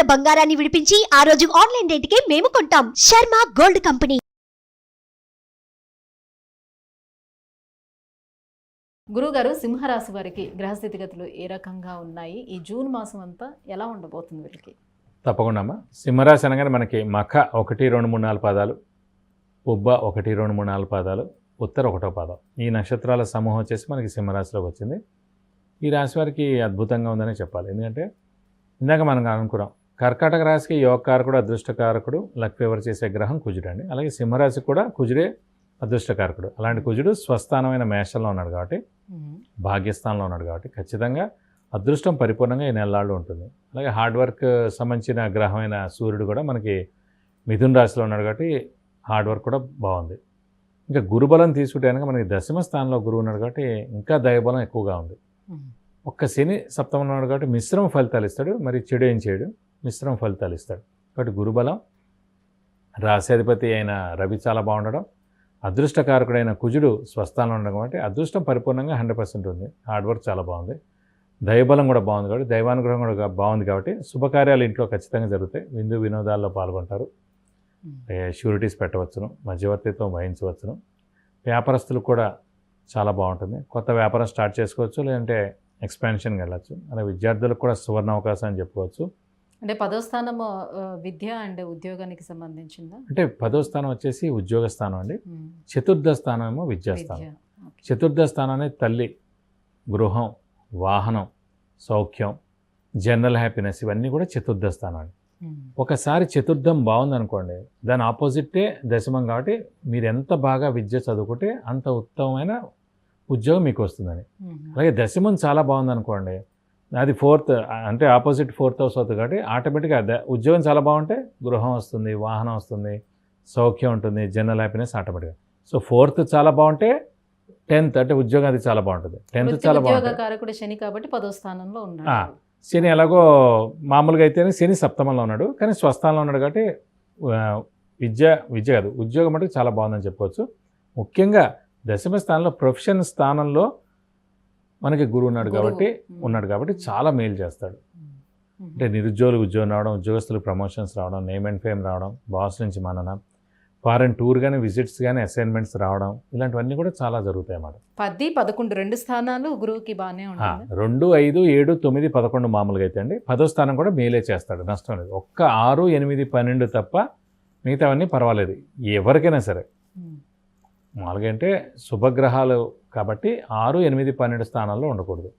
ఉన్న బంగారాన్ని విడిపించి ఆ రోజు ఆన్లైన్ రేటుకే మేము కొంటాం. Sharma gold company. గురుగారు సింహరాశి వారికి గ్రహస్థితిగతులు ఏ రకంగా ఉన్నాయి? ఈ జూన్ మాసం అంతా ఎలా ఉండబోతుంది వీళ్ళకి? తప్పకుండా అమ్మా. సింహరాశి అనగానే మనకి మఖ ఒకటి రెండు మూడు నాలుగు పాదాలు ఉబ్బ ఒకటి రెండు మూడు నాలుగు పాదాలు ఉత్తర ఒకటో పాదం. ఈ నక్షత్రాల సమూహం వచ్చేసి మనకి సింహరాశిలోకి వచ్చింది. ఈ రాశి వారికి అద్భుతంగా ఉందనే చెప్పాలి. ఎందుకంటే ఇందాక మనం అనుకున్నాం కర్కాటక రాశికి యోగకారకుడు అదృష్టకారకుడు లక్ ఫేవర్ చేసే గ్రహం కుజుడు అండి. అలాగే సింహరాశికి కూడా కుజుడే అదృష్టకారకుడు. అలాంటి కుజుడు స్వస్థానమైన మేషంలో ఉన్నాడు కాబట్టి భాగ్యస్థానంలో ఉన్నాడు కాబట్టి ఖచ్చితంగా అదృష్టం పరిపూర్ణంగా ఈ నెలలాళ్ళు ఉంటుంది. అలాగే హార్డ్ వర్క్ సంబంధించిన గ్రహమైన సూర్యుడు కూడా మనకి మిథున్ రాశిలో ఉన్నాడు కాబట్టి హార్డ్ వర్క్ కూడా బాగుంది. ఇంకా గురుబలం తీసుకుంటే కనుక మనకి దశమ స్థానంలో గురువు ఉన్నాడు కాబట్టి ఇంకా దైవబలం ఎక్కువగా ఉంది. ఒక్క శని సప్తమంలో ఉన్నాడు కాబట్టి మిశ్రమ ఫలితాలు ఇస్తాడు. మరి చెడు ఏం చేయడు. మిశ్రమ ఫలితాలు ఇస్తాడు. కాబట్టి గురుబలం రాశాధిపతి అయిన రవి చాలా బాగుండడం అదృష్టకారకుడైన కుజుడు స్వస్థానంలో ఉండడం కాబట్టి అదృష్టం పరిపూర్ణంగా హండ్రెడ్ పర్సెంట్ ఉంది. హార్డ్ వర్క్ చాలా బాగుంది. దైవబలం కూడా బాగుంది కాబట్టి దైవానుగ్రహం కూడా బాగుంది కాబట్టి శుభకార్యాలు ఇంట్లో ఖచ్చితంగా జరుగుతాయి. విందు వినోదాల్లో పాల్గొంటారు. షూరిటీస్ పెట్టవచ్చును మధ్యవర్తిత్వం వహించవచ్చును. వ్యాపారస్తులకు కూడా చాలా బాగుంటుంది. కొత్త వ్యాపారం స్టార్ట్ చేసుకోవచ్చు లేదంటే ఎక్స్పాన్షన్కి వెళ్ళచ్చు. అలాగే విద్యార్థులకు కూడా సువర్ణ అవకాశం అని చెప్పుకోవచ్చు. అంటే పదో స్థానం విద్య అండ్ ఉద్యోగానికి సంబంధించిందా అంటే పదో స్థానం వచ్చేసి ఉద్యోగ స్థానం అండి. చతుర్థ స్థానం ఏమో విద్యాస్థానం. చతుర్థ స్థానం అనేది తల్లి గృహం వాహనం సౌఖ్యం జనరల్ హ్యాపీనెస్ ఇవన్నీ కూడా చతుర్థ స్థానాలు. ఒకసారి చతుర్థం బాగుందనుకోండి దాని ఆపోజిటే దశమం కాబట్టి మీరు ఎంత బాగా విద్య చదువుకుంటే అంత ఉత్తమమైన ఉద్యోగం మీకు వస్తుందని. అలాగే దశమం చాలా బాగుందనుకోండి అది ఫోర్త్ అంటే ఆపోజిట్ ఫోర్త్ హౌస్ అవుతుంది కాబట్టి ఆటోమేటిక్గా ఉద్యోగం చాలా బాగుంటే గృహం వస్తుంది వాహనం వస్తుంది సౌఖ్యం ఉంటుంది జనరల్ హ్యాపీనెస్ ఆటోమేటిక్గా. సో ఫోర్త్ చాలా బాగుంటే టెన్త్ అంటే ఉద్యోగం అది చాలా బాగుంటుంది. టెన్త్ చాలా బాగుంటుంది. శని కాబట్టి పదో స్థానంలో ఉన్నాడు. శని ఎలాగో మామూలుగా అయితేనే శని సప్తమంలో ఉన్నాడు కానీ స్వస్థానంలో ఉన్నాడు కాబట్టి విద్య విద్య కాదు ఉద్యోగం అంటే చాలా బాగుందని చెప్పుకోవచ్చు. ముఖ్యంగా దశమ స్థానంలో ప్రొఫెషన్ స్థానంలో మనకి గురువు ఉన్నాడు. కాబట్టి. ఉన్నాడు కాబట్టి చాలా మేలు చేస్తాడు. అంటే నిరుద్యోగులకు ఉద్యోగం రావడం ఉద్యోగస్తులకు ప్రమోషన్స్ రావడం నేమ్ అండ్ ఫేమ్ రావడం బాస్ నుంచి మనన ఫారెన్ టూర్ కానీ విజిట్స్ కానీ అసైన్మెంట్స్ రావడం ఇలాంటివన్నీ కూడా చాలా జరుగుతాయి అన్నమాట. పది పదకొండు రెండు స్థానాలు గురువుకి బాగానే ఆ, ఉంటుంది రెండు ఐదు ఏడు తొమ్మిది పదకొండు మామూలుగా అయితే అండి. పదో స్థానం కూడా మేలే చేస్తాడు నష్టం లేదు. ఒక్క ఆరు ఎనిమిది పన్నెండు తప్ప మిగతావన్నీ పర్వాలేదు. ఎవరికైనా సరే. మామూలుగా అంటే శుభగ్రహాలు కాబట్టి ఆరు ఎనిమిది పన్నెండు స్థానాల్లో ఉండకూడదు.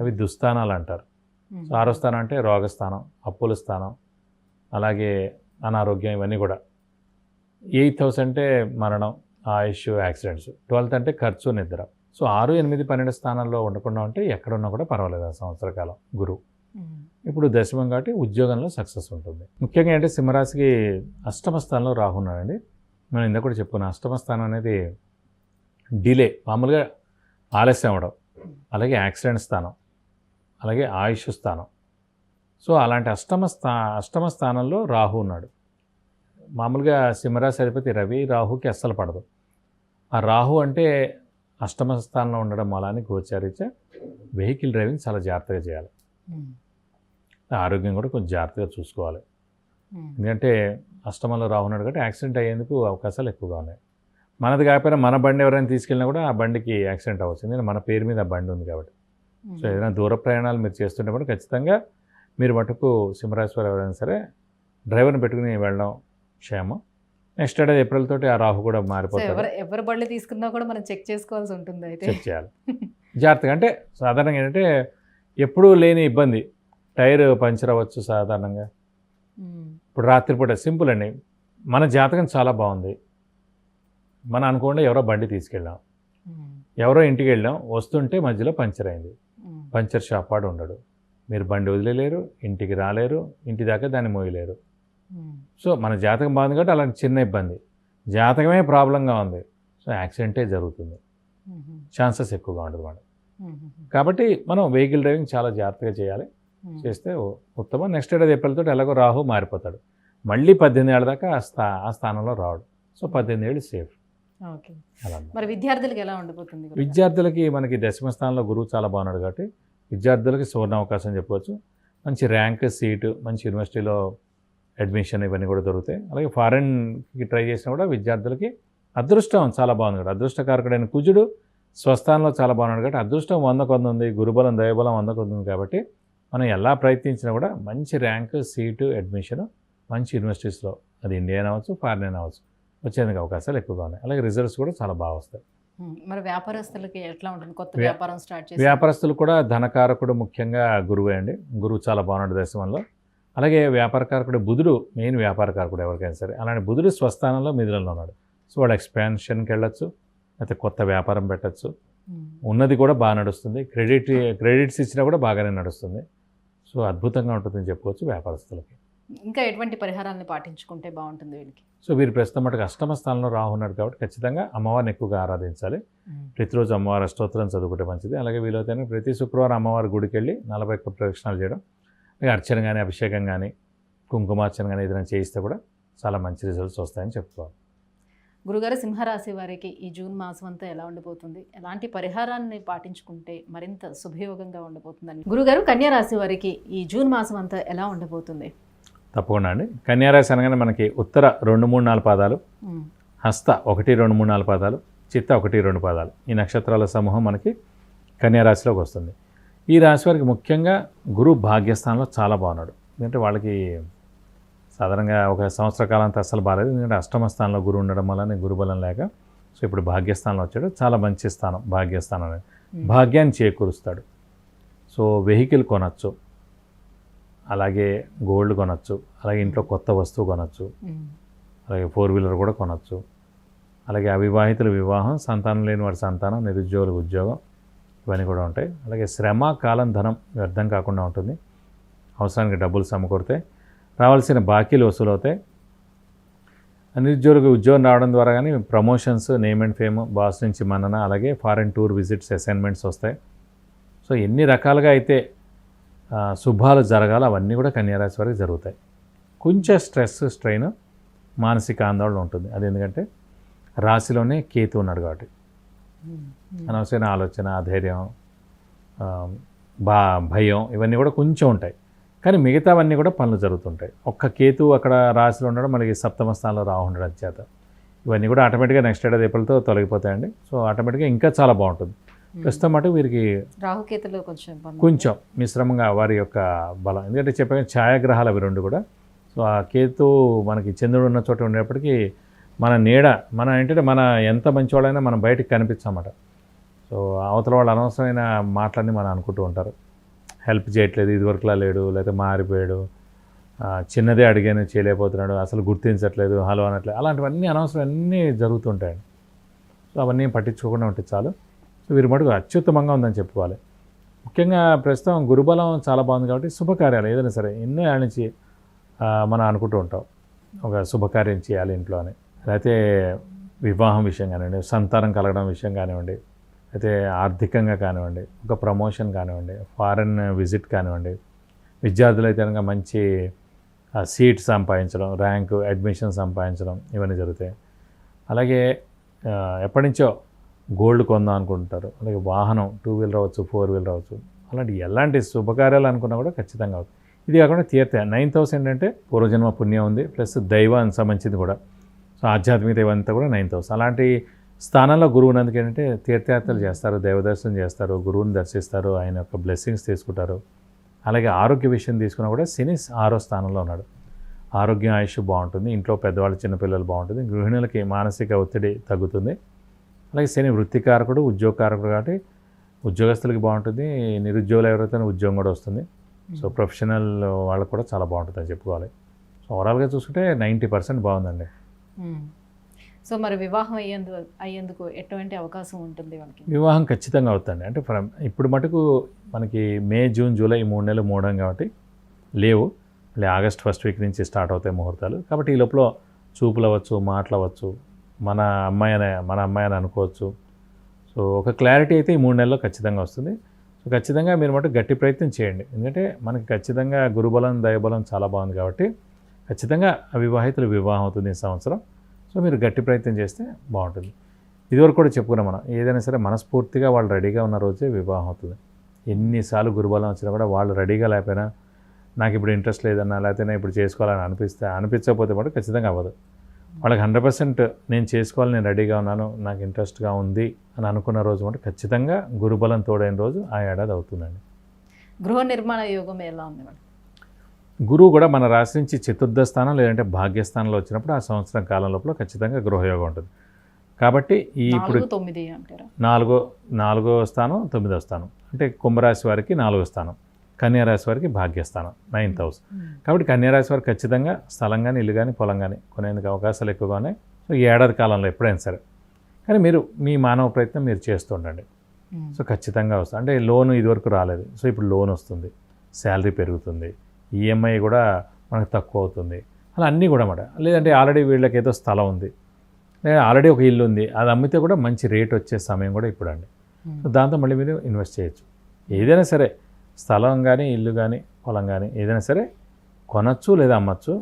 అవి దుస్థానాలు అంటారు. సో ఆరో స్థానం అంటే రోగస్థానం అప్పుల స్థానం అలాగే అనారోగ్యం ఇవన్నీ కూడా. ఎయిత్ హౌస్ అంటే మరణం ఆయుష్ యాక్సిడెంట్స్. ట్వెల్త్ అంటే ఖర్చు నిద్ర. సో ఆరు ఎనిమిది పన్నెండు స్థానాల్లో ఉండకుండా ఉంటే ఎక్కడున్నా కూడా పర్వాలేదు ఆ సంవత్సర కాలం గురువు. ఇప్పుడు దశమం కాబట్టి ఉద్యోగంలో సక్సెస్ ఉంటుంది. ముఖ్యంగా అంటే సింహరాశికి అష్టమ స్థానంలో రాహు ఉన్నాడండి. మనం ఇందాక కూడా చెప్పుకున్నాం అష్టమ స్థానం అనేది డిలే మామూలుగా ఆలస్యం అవ్వడం. అలాగే యాక్సిడెంట్ స్థానం అలాగే ఆయుష్ స్థానం. సో అలాంటి అష్టమ స్థా అష్టమ స్థానంలో రాహు ఉన్నాడు. మామూలుగా సింహరాశి అధిపతి రవి రాహుకి అస్సలు పడదు. ఆ రాహు అంటే అష్టమ స్థానంలో ఉండడం అలానే గోచారీత్యా వెహికల్ డ్రైవింగ్ చాలా జాగ్రత్తగా చేయాలి. ఆరోగ్యం కూడా కొంచెం జాగ్రత్తగా చూసుకోవాలి. ఎందుకంటే అష్టమంలో రాహున్నాడు కాబట్టి యాక్సిడెంట్ అయ్యేందుకు అవకాశాలు ఎక్కువగా ఉన్నాయి. మనది కాకపోయినా మన బండి ఎవరైనా తీసుకెళ్ళినా కూడా ఆ బండికి యాక్సిడెంట్ అవ్వచ్చు ఎందుకంటే మన పేరు మీద ఆ బండి ఉంది కాబట్టి. సో ఏదైనా దూర ప్రయాణాలు మీరు చేస్తుంటే కూడా ఖచ్చితంగా మీరు మటుకు సింహరాశివారు ఎవరైనా సరే డ్రైవర్ని పెట్టుకుని వెళ్ళడం క్షేమం. నెక్స్ట్ ఏడాది ఏప్రిల్ తోటి ఆ రాహు కూడా సో మారిపోతాడు ఎవరు బళ్ళు తీసుకున్నా కూడా మనం చెక్ చేసుకోవాల్సి ఉంటుంది అయితే. చెక్ చేయాలి. జాగ్రత్తగా అంటే సాధారణంగా ఏంటంటే ఎప్పుడూ లేని ఇబ్బంది. టైర్ పంచర్ అవ్వచ్చు సాధారణంగా. ఇప్పుడు రాత్రిపూట సింపుల్ అండి. మన జాతకం చాలా బాగుంది. మన అనుకోకుండా ఎవరో బండి తీసుకెళ్ళాం. ఎవరో ఇంటికి వెళ్ళాం వస్తుంటే మధ్యలో పంచర్ అయింది. పంచర్ షాప్ వాడు ఉండడు మీరు బండి వదిలేలేరు ఇంటికి రాలేరు ఇంటి దాకా దాన్ని మోయలేరు. సో మన జాతకం బాగుంది కాబట్టి అలాంటి చిన్న ఇబ్బంది జాతకమే ప్రాబ్లంగా ఉంది సో యాక్సిడెంటే జరుగుతుంది. ఛాన్సెస్ ఎక్కువగా మేడం ఉమ్. కాబట్టి మనం వెహికల్ డ్రైవింగ్ చాలా జాగ్రత్తగా చేయాలి. చేస్తే ఉత్తమం నెక్స్ట్ ఏడాది ఏప్రిల్తో ఎలాగో రాహు మారిపోతాడు మళ్ళీ పద్దెనిమిది ఏళ్ళ దాకా ఆ స్థా ఆ స్థానంలో రావడు సో పద్దెనిమిది ఏళ్ళు సేఫ్. మరి విద్యార్థులకు ఎలా గురుగారు? విద్యార్థులకి మనకి దశమ స్థానంలో గురువు చాలా బాగున్నాడు కాబట్టి విద్యార్థులకి సువర్ణ అవకాశం చెప్పవచ్చు. మంచి ర్యాంక్ సీటు మంచి యూనివర్సిటీలో అడ్మిషన్ ఇవన్నీ కూడా దొరుకుతాయి. అలాగే ఫారెన్కి ట్రై చేసినా కూడా విద్యార్థులకి అదృష్టం చాలా బాగుంది కూడా అదృష్టకారకుడైన కుజుడు స్వస్థానంలో చాలా బాగున్నాడు కాబట్టి అదృష్టం వంద కొంద ఉంది గురుబలం దైవబలం వంద కొంద ఉంది కాబట్టి మనం ఎలా ప్రయత్నించినా కూడా మంచి ర్యాంక్ సీటు అడ్మిషన్ మంచి యూనివర్సిటీస్లో అది ఇండియన్ అవ్వచ్చు ఫారిన్ అవ్వచ్చు. వచ్చేందుకు అవకాశాలు ఎక్కువగా ఉన్నాయి. అలాగే రిజల్ట్స్ కూడా చాలా బాగా వస్తాయి. మరి వ్యాపారస్తులకి ఎట్లా ఉంటుంది? కొత్త వ్యా- వ్యాపారం స్టార్ట్ చేసి వ్యాపారస్తులు కూడా ధనకారకుడు ముఖ్యంగా గురువే అండి. గురువు చాలా బాగున్నాడు దశమంలో అలాగే వ్యాపారకారకుడు బుధుడు మెయిన్ వ్యాపారకారకుడు ఎవరికైనా సరే. అలాంటి బుధుడు స్వస్థానంలో మిథునంలో ఉన్నాడు. సో వాడు ఎక్స్పాన్షన్కి వెళ్ళొచ్చు లేకపోతే కొత్త వ్యాపారం పెట్టచ్చు. ఉన్నది కూడా బాగా నడుస్తుంది. క్రెడిట్ క్రెడిట్స్ ఇచ్చినా కూడా బాగానే నడుస్తుంది. సో అద్భుతంగా ఉంటుందని చెప్పుకోవచ్చు వ్యాపారస్తులకి. ఇంకా ఎటువంటి పరిహారాలను పాటించుకుంటే బాగుంటుంది వీళ్ళకి? సో వీరు ప్రస్తుతం మటుకు అష్టమ స్థానంలో రాహు ఉన్నాడు కాబట్టి ఖచ్చితంగా అమ్మవారిని ఎక్కువగా ఆరాధించాలి. ప్రతిరోజు అమ్మవారి అష్టోత్తరం చదువుకుంటే మంచిది. అలాగే వీలైతే ప్రతి శుక్రవారం అమ్మవారి గుడికి వెళ్ళి నలభై ఒక్క ప్రదక్షిణాలు చేయడం అలాగే అర్చన కానీ అభిషేకం కానీ కుంకుమార్చన కానీ ఏదైనా చేయిస్తే కూడా చాలా మంచి రిజల్ట్స్ వస్తాయని చెప్పుకోవాలి. గురుగారు సింహరాశి వారికి ఈ జూన్ మాసం అంతా ఎలా ఉండిపోతుంది? ఎలాంటి పరిహారాన్ని పాటించుకుంటే మరింత శుభయోగంగా ఉండబోతుందని గురుగారు కన్యా రాశి వారికి ఈ జూన్ మాసం అంతా ఎలా ఉండబోతుంది తప్పకుండా అండి. కన్యారాశి అనగానే మనకి ఉత్తర రెండు మూడు నాలుగు పాదాలు హస్త ఒకటి రెండు మూడు నాలుగు పాదాలు చిత్త ఒకటి రెండు పాదాలు. ఈ నక్షత్రాల సమూహం మనకి కన్యారాశిలోకి వస్తుంది. ఈ రాశి వారికి ముఖ్యంగా గురు భాగ్యస్థానంలో చాలా బాగున్నాడు. ఎందుకంటే వాళ్ళకి సాధారణంగా ఒక సంవత్సర కాలం అంతా అస్సలు బాగాలేదు. ఎందుకంటే అష్టమ స్థానంలో గురువు ఉండడం వల్ల గురుబలం లేక సో ఇప్పుడు భాగ్యస్థానంలో వచ్చాడు. చాలా మంచి స్థానం భాగ్యస్థానం భాగ్యాన్ని చేకూరుస్తాడు. సో వెహికల్ కొనచ్చు. అలాగే గోల్డ్ కొనచ్చు అలాగే ఇంట్లో కొత్త వస్తువు కొనచ్చు అలాగే ఫోర్ వీలర్ కూడా కొనవచ్చు అలాగే అవివాహితుల వివాహం సంతానం లేని వారి సంతానం నిరుద్యోగులకు ఉద్యోగం ఇవన్నీ కూడా ఉంటాయి. అలాగే శ్రమ కాలం ధనం వ్యర్థం కాకుండా ఉంటుంది. అవసరానికి డబ్బులు సమకూరుతాయి రావాల్సిన బాకీలు వసూలు అవుతాయి నిరుద్యోగులకు ఉద్యోగం రావడం ద్వారా కానీ promotions name and fame boss నుంచి మన్నన అలాగే ఫారెన్ టూర్ విజిట్స్ అసైన్మెంట్స్ వస్తాయి. సో ఎన్ని రకాలుగా అయితే శుభాలు జరగాలో అవన్నీ కూడా కన్యారాశి వారికి జరుగుతాయి. కొంచెం స్ట్రెస్ స్ట్రెయిన్ మానసిక ఆందోళన ఉంటుంది. అది ఎందుకంటే రాశిలోనే కేతు ఉన్నాడు కాబట్టి. అనవసరమైన ఆలోచన అధైర్యం ఆ, బా భయం ఇవన్నీ కూడా కొంచెం ఉంటాయి. కానీ మిగతావన్నీ కూడా పనులు జరుగుతుంటాయి. ఒక్క కేతు అక్కడ రాశిలో ఉండడం మనకి సప్తమ స్థానంలో రాహు ఉండడం చేత ఇవన్నీ కూడా ఆటోమేటిక్గా నెక్స్ట్ ఏడాది ఏప్రిల్తో తొలగిపోతాయండి. సో ఆటోమేటిక్గా ఇంకా చాలా బాగుంటుంది. ప్రస్తుతం మటు వీరికి రాహుకేతులు కొంచెం కొంచెం మిశ్రమంగా వారి యొక్క బలం. ఎందుకంటే చెప్పాను ఛాయాగ్రహాలు అవి రెండు కూడా. సో ఆ కేతు మనకి చంద్రుడు ఉన్న చోట ఉండేప్పటికీ మన నీడ మన ఏంటంటే మన ఎంత మంచివాళ్ళైనా మనం బయటికి కనిపించమాట సో అవతల వాళ్ళు అనవసరమైన మాటలన్నీ మనం అనుకుంటూ ఉంటారు. హెల్ప్ చేయట్లేదు ఇదివరకులా లేడు లేకపోతే మారిపోయాడు చిన్నదే అడిగాను చేయలేకపోతున్నాడు అసలు గుర్తించట్లేదు హలో అనట్లేదు. అలాంటివన్నీ అనవసరం అన్నీ జరుగుతుంటాయండి సో అవన్నీ పట్టించుకోకుండా ఉంటే చాలు. వీరి మటుకు అత్యుత్తమంగా ఉందని చెప్పుకోవాలి. ముఖ్యంగా ప్రస్తుతం గురుబలం చాలా బాగుంది కాబట్టి శుభకార్యాలు ఏదైనా సరే ఎన్నో ఏళ్ళ నుంచి మనం అనుకుంటూ ఉంటాం. ఒక శుభకార్యం చేయాలి ఇంట్లో అని. అయితే వివాహం విషయం కానివ్వండి సంతానం కలగడం విషయం కానివ్వండి అయితే ఆర్థికంగా కానివ్వండి ఒక ప్రమోషన్ కానివ్వండి ఫారెన్ విజిట్ కానివ్వండి విద్యార్థులు అయితే కనుక మంచి సీట్ సంపాదించడం ర్యాంకు అడ్మిషన్ సంపాదించడం ఇవన్నీ జరుగుతాయి. అలాగే ఎప్పటి నుంచో గోల్డ్ కొందాం అనుకుంటారు. అలాగే వాహనం టూ వీలర్ అవ్వచ్చు ఫోర్ వీలర్ అవ్వచ్చు అలాంటి ఎలాంటి శుభకార్యాలు అనుకున్నా కూడా ఖచ్చితంగా అవుతుంది ఇది కాకుండా తీర్థ నైన్ థౌసండ్ ఏంటంటే పూర్వజన్మ పుణ్యం ఉంది ప్లస్ దైవానికి సంబంధించింది కూడా. సో ఆధ్యాత్మికత ఇవంతా కూడా నైన్ థౌసండ్ అలాంటి స్థానంలో గురువు నందుకు ఏంటంటే తీర్థయాత్రలు చేస్తారు దైవదర్శనం చేస్తారు గురువుని దర్శిస్తారు ఆయన యొక్క బ్లెస్సింగ్స్ తీసుకుంటారు. అలాగే ఆరోగ్య విషయం తీసుకున్నా కూడా శని ఆరో స్థానంలో ఉన్నాడు. ఆరోగ్యం ఆయుష్ బాగుంటుంది. ఇంట్లో పెద్దవాళ్ళు చిన్నపిల్లలు బాగుంటుంది. గృహిణులకి మానసిక ఒత్తిడి తగ్గుతుంది. అలాగే శని వృత్తికారకుడు ఉద్యోగకారకుడు కాబట్టి ఉద్యోగస్తులకి బాగుంటుంది. నిరుద్యోగులు ఎవరైతే ఉద్యోగం కూడా వస్తుంది. సో ప్రొఫెషనల్ వాళ్ళకు కూడా చాలా బాగుంటుందని చెప్పుకోవాలి. సో ఓవరాల్గా చూసుకుంటే నైంటీ పర్సెంట్ బాగుందండి. ఉమ్. సో మరి వివాహం అయ్యేందుకు అయ్యేందుకు ఎటువంటి అవకాశం ఉంటుంది వాళ్ళకి? వివాహం ఖచ్చితంగా అవుతుంది అంటే ఫ్రమ్ ఇప్పుడు మటుకు మనకి మే జూన్ జూలై మూడు నెలలు మూడం కాబట్టి లేవు. మళ్ళీ ఆగస్ట్ ఫస్ట్ వీక్ నుంచి స్టార్ట్ అవుతాయి ముహూర్తాలు. కాబట్టి ఈ లోపల చూపులు అవ్వచ్చు మాటలు అవ్వచ్చు మన అమ్మాయి అనే మన అమ్మాయి అని అనుకోవచ్చు. సో ఒక క్లారిటీ అయితే ఈ మూడు నెలల్లో ఖచ్చితంగా వస్తుంది. సో ఖచ్చితంగా మీరు మటు గట్టి ప్రయత్నం చేయండి. ఎందుకంటే మనకి ఖచ్చితంగా గురుబలం దయబలం చాలా బాగుంది కాబట్టి ఖచ్చితంగా అవివాహితులు వివాహం అవుతుంది ఈ సంవత్సరం. సో మీరు గట్టి ప్రయత్నం చేస్తే బాగుంటుంది. ఇదివరకు కూడా చెప్పుకున్నాం మనం ఏదైనా సరే మనస్ఫూర్తిగా వాళ్ళు రెడీగా ఉన్న రోజే వివాహం అవుతుంది. ఎన్నిసార్లు గురుబలం వచ్చినా కూడా వాళ్ళు రెడీగా లేకపోయినా నాకు ఇప్పుడు ఇంట్రెస్ట్ లేదన్నా లేకపోతే నేను ఇప్పుడు చేసుకోవాలని అనిపిస్తే అనిపించకపోతే కూడా ఖచ్చితంగా అవ్వదు. వాళ్ళకి హండ్రెడ్ పర్సెంట్ నేను చేసుకోవాలి నేను రెడీగా ఉన్నాను నాకు ఇంట్రెస్ట్గా ఉంది అని అనుకున్న రోజు కూడా ఖచ్చితంగా గురుబలం తోడైన రోజు ఆ ఏడాది అవుతుందండి. గృహ నిర్మాణ యోగం ఎలా ఉంది మేడం? గురువు కూడా మన రాశి నుంచి చతుర్థ స్థానం లేదంటే భాగ్యస్థానంలో వచ్చినప్పుడు ఆ సంవత్సరం కాలం లోపల ఖచ్చితంగా గృహయోగం ఉంటుంది. కాబట్టి ఈ ఇప్పుడు తొమ్మిది అంటారా? నాలుగో నాలుగో స్థానం తొమ్మిదో స్థానం. అంటే కుంభరాశి వారికి నాలుగో స్థానం. కన్యా రాశి వారికి భాగ్యస్థానం నైన్త్ హౌస్ కాబట్టి కన్యా రాశి వారికి ఖచ్చితంగా స్థలం కానీ ఇల్లు కానీ పొలం కానీ కొనేందుకు అవకాశాలు ఎక్కువగా ఉన్నాయి. సో ఈ ఏడాది కాలంలో ఎప్పుడైనా సరే. కానీ మీరు మీ మానవ ప్రయత్నం మీరు చేస్తూ ఉండండి. ఉమ్. సో ఖచ్చితంగా వస్తుంది అంటే లోన్ ఇదివరకు రాలేదు. సో ఇప్పుడు లోన్ వస్తుంది. శాలరీ పెరుగుతుంది. ఈఎంఐ కూడా మనకు తక్కువ అవుతుంది. అలా అన్నీ కూడా మాట లేదంటే ఆల్రెడీ వీళ్ళకి ఏదో స్థలం ఉంది. లేదా ఆల్రెడీ ఒక ఇల్లు ఉంది. అది అమ్మితే కూడా మంచి రేట్ వచ్చే సమయం కూడా ఇప్పుడు అండి. సో దాంతో మళ్ళీ మీరు ఇన్వెస్ట్ చేయొచ్చు. ఏదైనా సరే స్థలం కానీ ఇల్లు కానీ పొలం కానీ ఏదైనా సరే కొనచ్చు లేదా అమ్మచ్చు.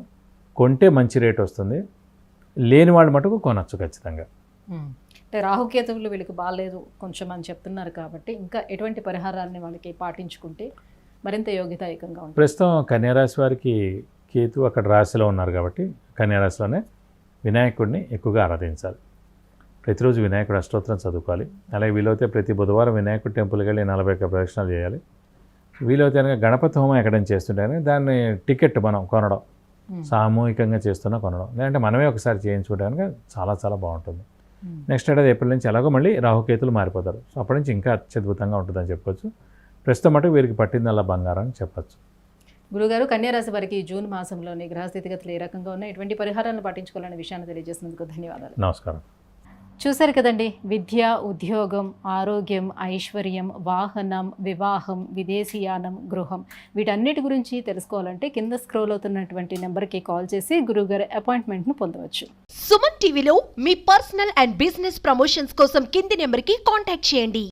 కొంటే మంచి రేట్ వస్తుంది. లేని వాళ్ళు మటుకు కొనచ్చు ఖచ్చితంగా. అంటే రాహుకేతువులు వీళ్ళకి బాగాలేదు కొంచెం అని చెప్తున్నారు కాబట్టి ఇంకా ఎటువంటి పరిహారాలని వాళ్ళకి పాటించుకుంటే మరింత యోగ్యతాయుకంగా ఉంటుంది. ప్రస్తుతం కన్యారాశి వారికి కేతు అక్కడ రాశిలో ఉన్నారు కాబట్టి కన్యారాశిలోనే వినాయకుడిని ఎక్కువగా ఆరాధించాలి. ప్రతిరోజు వినాయకుడు అష్టోత్తరం చదువుకోవాలి. అలాగే వీలైతే ప్రతి బుధవారం వినాయకుడి టెంపుల్కి వెళ్ళి నలభై ఒక్క ప్రదక్షిణాలు చేయాలి. వీలైతే కనుక గణపతి హోమం ఎక్కడైనా చేస్తుంటే దాన్ని టికెట్ మనం కొనడం. సామూహికంగా చేస్తున్న కొనడం. లేదంటే మనమే ఒకసారి చేయించుకుంటే కనుక చాలా చాలా బాగుంటుంది. నెక్స్ట్ ఏడాది ఏప్రిల్ నుంచి ఎలాగో మళ్ళీ రాహుకేతులు మారిపోతారు. సో అప్పటి నుంచి ఇంకా అత్యద్భుతంగా ఉంటుందని చెప్పొచ్చు. ప్రస్తుతం మటుకు వీరికి పట్టిందల్లా బంగారం అని చెప్పొచ్చు. గురుగారు కన్యారాశి వారికి జూన్ మాసంలోని గ్రహ స్థితిగతులు ఏ రకంగా ఉన్నాయి? ఎటువంటి పరిహారాలను పాటించుకోవాలనే విషయాన్ని తెలియజేసినందుకు ధన్యవాదాలు. నమస్కారం. చూశారు కదండి? విద్య ఉద్యోగం ఆరోగ్యం ఐశ్వర్యం వాహనం వివాహం విదేశీయానం గృహం. వీటన్నిటి గురించి తెలుసుకోవాలంటే కింద స్క్రోల్ అవుతున్నటువంటి నెంబర్కి కాల్ చేసి గురుగారి అపాయింట్మెంట్ను పొందవచ్చు. సుమన్ టీవీలో మీ పర్సనల్ అండ్ బిజినెస్ ప్రమోషన్స్ కోసం కింది నెంబర్కి కాంటాక్ట్ చేయండి.